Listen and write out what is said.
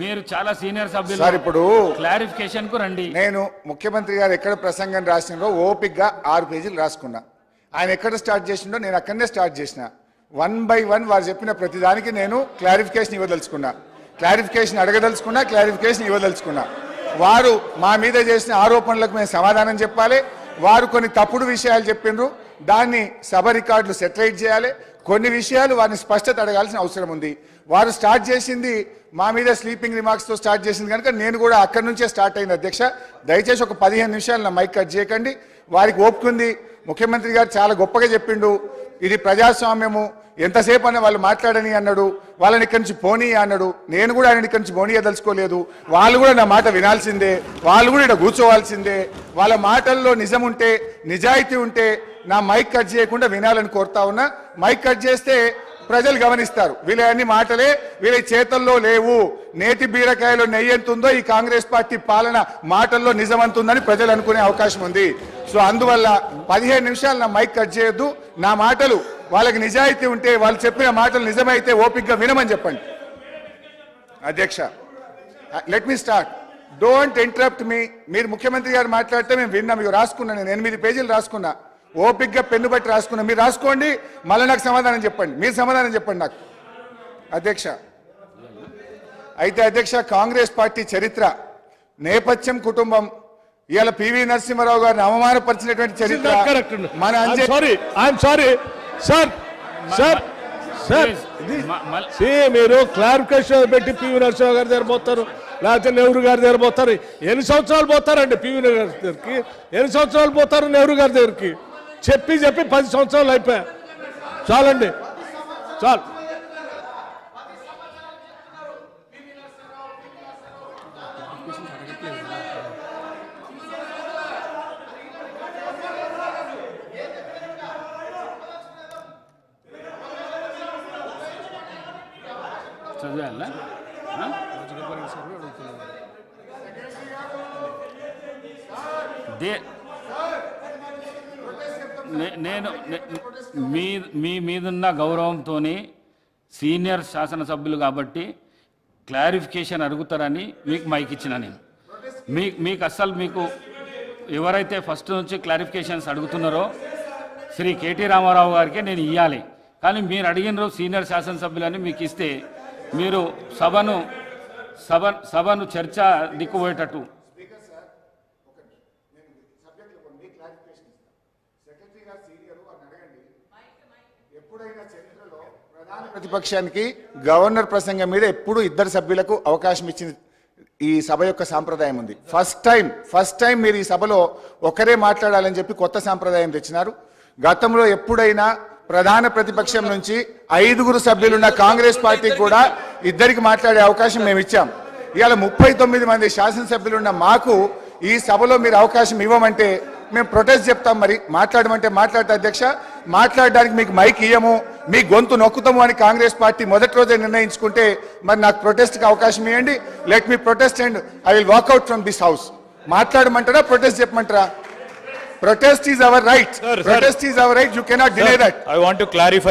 మీరు చాలా సీనియర్ సభ్యులు సార్ ఇప్పుడు క్లారిఫికేషన్కు రండి. నేను ముఖ్యమంత్రి గారు ఎక్కడ ప్రసంగం రాసినో ఓపిక్గా ఆరు పేజీలు రాసుకున్నా. ఆయన ఎక్కడ స్టార్ట్ చేసిండో నేను అక్కడనే స్టార్ట్ చేసిన. వన్ బై వన్ వారు చెప్పిన ప్రతిదానికి నేను క్లారిఫికేషన్ ఇవ్వదలుచుకున్నా. క్లారిఫికేషన్ అడగదలుచుకున్నా క్లారిఫికేషన్ ఇవ్వదలుచుకున్నా. వారు మా మీద చేసిన ఆరోపణలకు మేము సమాధానం చెప్పాలి. వారు కొన్ని తప్పుడు విషయాలు చెప్పిండ్రు దాన్ని సభ రికార్డులు సెటిలైట్ చేయాలి. కొన్ని విషయాలు వారిని స్పష్టత అడగాల్సిన అవసరం ఉంది. వారు స్టార్ట్ చేసింది మా మీద స్లీపింగ్ రిమార్క్స్తో స్టార్ట్ చేసింది కనుక నేను కూడా అక్కడి నుంచే స్టార్ట్ అయింది అధ్యక్ష. దయచేసి ఒక పదిహేను నిమిషాలు నా మైక్ కట్ చేయకండి. వారికి ఓపుకుంది. ముఖ్యమంత్రి గారు చాలా గొప్పగా చెప్పిండు. ఇది ప్రజాస్వామ్యము. ఎంతసేపు అన్న వాళ్ళు మాట్లాడని అన్నాడు. వాళ్ళని ఇక్కడి నుంచి పోనీ అన్నాడు. నేను కూడా ఆయన ఇక్కడి నుంచి పోనీయదలుచుకోలేదు వాళ్ళు కూడా నా మాట వినాల్సిందే. వాళ్ళు కూడా ఇక్కడ కూర్చోవాల్సిందే. వాళ్ళ మాటల్లో నిజం ఉంటే నిజాయితీ ఉంటే నా మైక్ కట్ చేయకుండా వినాలని కోరుతా ఉన్నా. మైక్ కట్ చేస్తే ప్రజలు గమనిస్తారు. వీళ్ళ అన్ని మాటలే వీళ్ళ చేతల్లో లేవు. నేతి బీరకాయలో నెయ్యి ఎంత ఉందో ఈ కాంగ్రెస్ పార్టీ పాలన మాటల్లో నిజమంతుందని ప్రజలు అనుకునే అవకాశం ఉంది. సో అందువల్ల పదిహేను నిమిషాలు నా మైక్ కట్ చేయొద్దు. నా మాటలు వాళ్ళకి నిజాయితీ ఉంటే వాళ్ళు చెప్పిన మాటలు నిజమైతే ఓపిక్గా వినమని చెప్పండి. అధ్యక్ష let me start don't interrupt me మీరు ముఖ్యమంత్రి గారు మాట్లాడితే మేము విన్నాం. ఇవి రాసుకున్నా నేను. ఎనిమిది పేజీలు రాసుకున్నా. ఓపిక్గా పెన్ను బట్టి రాసుకున్నా మీరు రాసుకోండి మళ్ళీ నాకు సమాధానం చెప్పండి. మీరు సమాధానం చెప్పండి నాకు. అధ్యక్ష అయితే అధ్యక్ష కాంగ్రెస్ పార్టీ చరిత్ర నేపథ్యం కుటుంబం ఇవాళ పివి నరసింహారావు గారిని అవమానపరిచినటువంటి చరిత్ర మన sorry I'm sorry sir sir sir మీరు క్లారిఫికేషన్ పెట్టి పివి నరసింహ గారి దగ్గర పోతారు లేకపోతే నెహ్రూ గారి దగ్గర పోతారు. ఎన్ని సంవత్సరాలు పోతారండి పివి గారి దగ్గరికి ఎన్ని సంవత్సరాలు పోతారు నెహ్రూ గారి దగ్గరికి? చెప్పి చెప్పి పది సంవత్సరాలు అయిపోయా. చాలండి. చాలు. చదివాలా? దే నేను మీ మీ మీదున్న గౌరవంతో సీనియర్ శాసనసభ్యులు కాబట్టి క్లారిఫికేషన్ అడుగుతారని మీకు మైక్ ఇచ్చిన నేను. మీ మీకు అస్సలు మీకు ఎవరైతే ఫస్ట్ నుంచి క్లారిఫికేషన్స్ అడుగుతున్నారో శ్రీ కేటీ రామారావు గారికి నేను ఇవ్వాలి కానీ మీరు అడిగినారు సీనియర్ శాసనసభ్యులని మీకు ఇస్తే మీరు సభను సభ సభను చర్చ దిక్కుపోయేటట్టు ప్రతిపక్షానికి గవర్నర్ ప్రసంగం మీద ఎప్పుడు ఇద్దరు సభ్యులకు అవకాశం ఇచ్చింది ఈ సభ యొక్క సాంప్రదాయం ఉంది. ఫస్ట్ టైం ఫస్ట్ టైం మీరు ఈ సభలో ఒకరే మాట్లాడాలని చెప్పి కొత్త సాంప్రదాయం తెచ్చినారు. గతంలో ఎప్పుడైనా ప్రధాన ప్రతిపక్షం నుంచి ఐదుగురు సభ్యులున్న కాంగ్రెస్ పార్టీ కూడా ఇద్దరికి మాట్లాడే అవకాశం మేము ఇచ్చాం. ఇవాళ ముప్పై తొమ్మిది మంది శాసనసభ్యులున్న మాకు ఈ సభలో మీరు అవకాశం ఇవ్వమంటే మేము ప్రొటెస్ట్ చెప్తాం మరి. మాట్లాడమంటే మాట్లాడతా అధ్యక్ష. మాట్లాడడానికి మీకు మైక్ ఇయ్యము. మీ గొంతు నొక్కుతాము అని కాంగ్రెస్ పార్టీ మొదటి రోజే నిర్ణయించుకుంటే మరి నాకు ప్రొటెస్ట్కి అవకాశం ఇవ్వండి let me protest and I will walkout from this house మాట్లాడమంటారా protest చెప్పమంటారా? Protest is our right. Protest is our right you cannot delay that I want to clarify